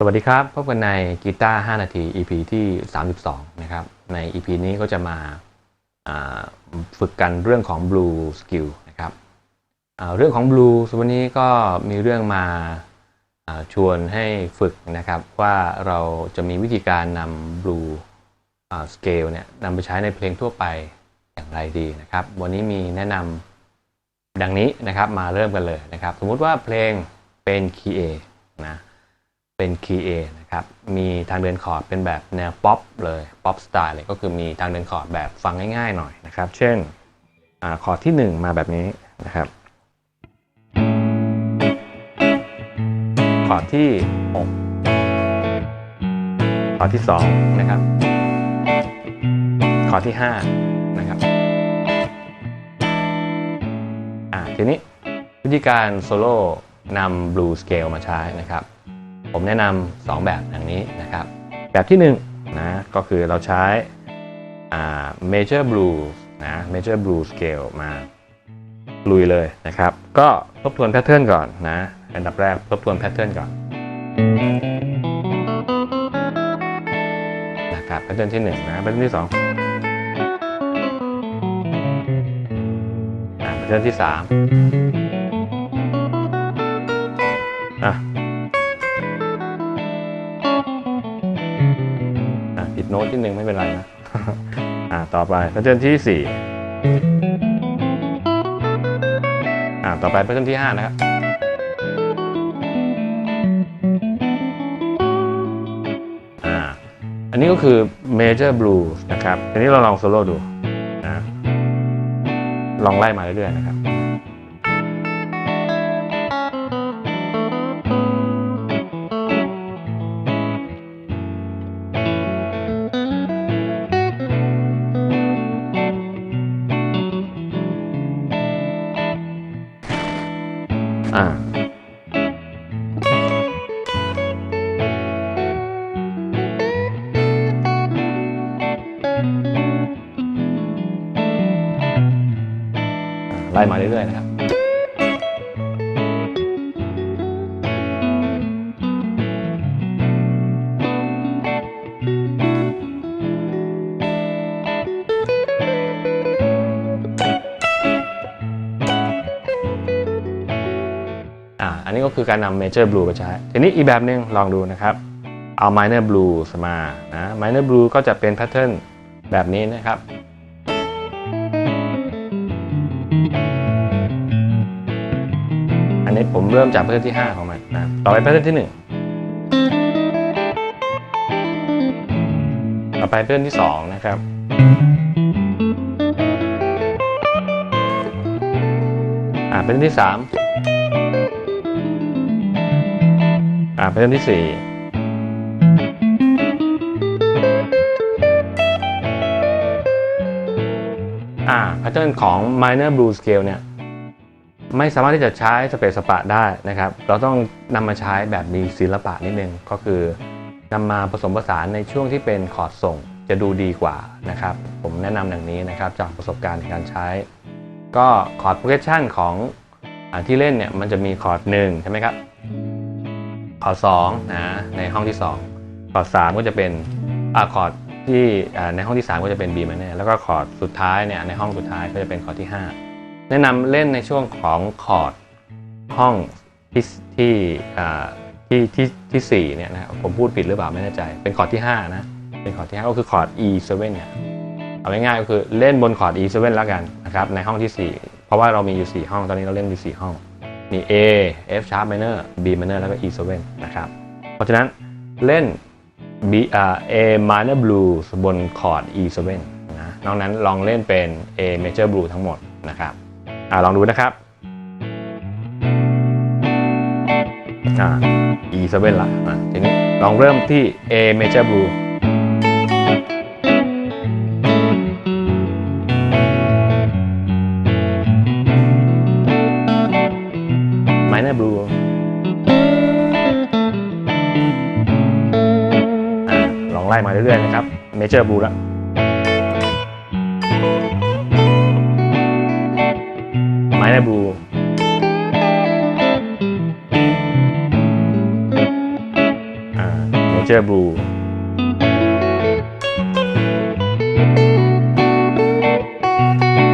สวัสดีครับ พบกันในกีตาร์5นาที EP ที่ 32 นะครับ ใน EP นี้ก็จะมาาฝึกกันเรื่องของ Blue Skill นะครับเรื่องของ Blue วันนี้ก็มีเรื่องมาาชวนให้ฝึกนะครับ ว่าเราจะมีวิธีการนำ Blue Scale เนี่ยนำไปใช้ในเพลงทั่วไปอย่างไรดีนะครับ วันนี้มีแนะนำดังนี้นะครับมาเริ่มกันเลยนะครับ สมมติว่าเพลงเป็น Key A นะ เป็น Key A นะครับ มีทางเดินคอร์ดเป็นแบบแนวป๊อปเลยป๊อปสไตล์เลยก็คือมีทางเดินคอร์ดแบบฟังง่ายๆหน่อยนะครับ เช่นอคอร์ดที่ 1 มาแบบนี้นะครับ คอร์ดที่ 6 คอร์ดที่ 2 นะครับ คอร์ดที่ 5 นะครับอ่าทีนี้วิธีการโซโล่นำ Blue Scale มาใช้นะครับ ผมแนะนำ2แบบอย่างนี้นะครับ แบบที่1นงนะก็คือเราใช้อ่า Major blue นะ Major Blues Scale มาลุยเลยนะครับ ก็ทบทวนแพทเทิร์นก่อนนะ อันดับแรกทบทวนแพทเทิร์นก่อนนะครับแพทเทิร์นที่ 1 นะแพทเทิร์นที่2อ่าแพทเทิร์นที่ 3 ที่หนึ่งไม่เป็นไรนะ อ่าต่อไปแพทเทิร์นที่สี่อ่าต่อไปแพทเทิร์นที่ห้านะครับอ่าอันนี้ก็คือ major blues นะครับทีนี้เราลองโซโล่ดูนะลองไล่มาเรื่อยๆนะครับ อ่าไล่มาเรื่อยๆนะครับ อ่าอันนี้ก็คือการนำ Major Blue ไปใช้ ทีนี้อีกแบบหนึ่งลองดูนะครับ เอา Minor Blues มานะ Minor Blue ก็จะเป็นแพทเทิร์นแบบนี้นะครับอันนี้ผมเริ่มจากแพทเทิร์นที่ 5 ของมันนะต่อไปแพทเทิร์นที่ 1 ต่อไปแพทเทิร์นที่ 2 นะครับ อ่าแพทเทิร์นที่ 3 แพทเทิร์นที่สี่อ่าแพทเทิร์นของ minor blue scale เนี่ยไม่สามารถที่จะใช้สเปซสปะได้นะครับ เราต้องนำมาใช้แบบมีศิลปะนิดนึง ก็คือนำมาผสมผสานในช่วงที่เป็นคอร์ดส่งจะดูดีกว่านะครับ ผมแนะนำอย่างนี้นะครับจากประสบการณ์ในการใช้ ก็คอร์ด progression ของอที่เล่นเนี่ยมันจะมีคอร์ด1ใช่ไหมครับ อร์ด2นะในห้องที่2คอร์ด3ก็จะเป็นอะคอร์ดที่ในห้องที่ 3 ก็จะเป็น B minor แล้วก็คอร์ดสุดท้ายเนี่ยในห้องสุดท้ายก็จะเป็นคอร์ดที่ 5 แนะนำเล่นในช่วงของคอร์ดห้องที่ที่ที่ที่ที่สี่เนี่ยนะครับผมพูดผิดหรือเปล่าไม่แน่ใจ เป็นคอร์ดที่ 5 นะ เป็นคอร์ดที่ 5 ก็คือคอร์ด E7 เนี่ยเอาง่ายๆก็คือเล่นบนคอร์ด E7 แล้วกันนะครับในห้องที่ 4 เพราะว่าเรามีอยู่4ห้องตอนนี้เราเล่นอยู่4ห้อง มี A F sharp minor B minor แล้วก็ E7 นะครับ เพราะฉะนั้นเล่น B อ่า A minor blues บนคอร์ด E7 นะนอกนั้นลองเล่นเป็น A major blue ทั้งหมดนะครับอ่าลองดูนะครับอ่า E7 ละอะทีนี้ลองเริ่มที่ A major blue ไล่มาเรื่อยๆนะครับเมเจอร์บลูแล้วไมเนอร์บลูอ่า major blue minor blue อ่า major blue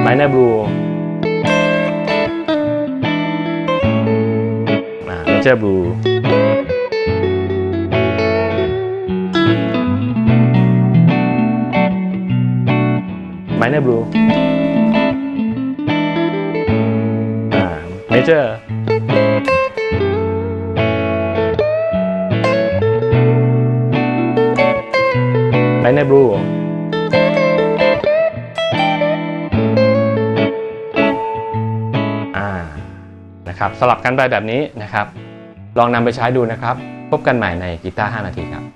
ไมเนอร์บลูเมเจอร์ไม เนอร์บลูอ่า นะครับ สลับกันไปแบบนี้นะครับ ลองนำไปใช้ดูนะครับ พบกันใหม่ในกีตาร์ 5 นาทีครับ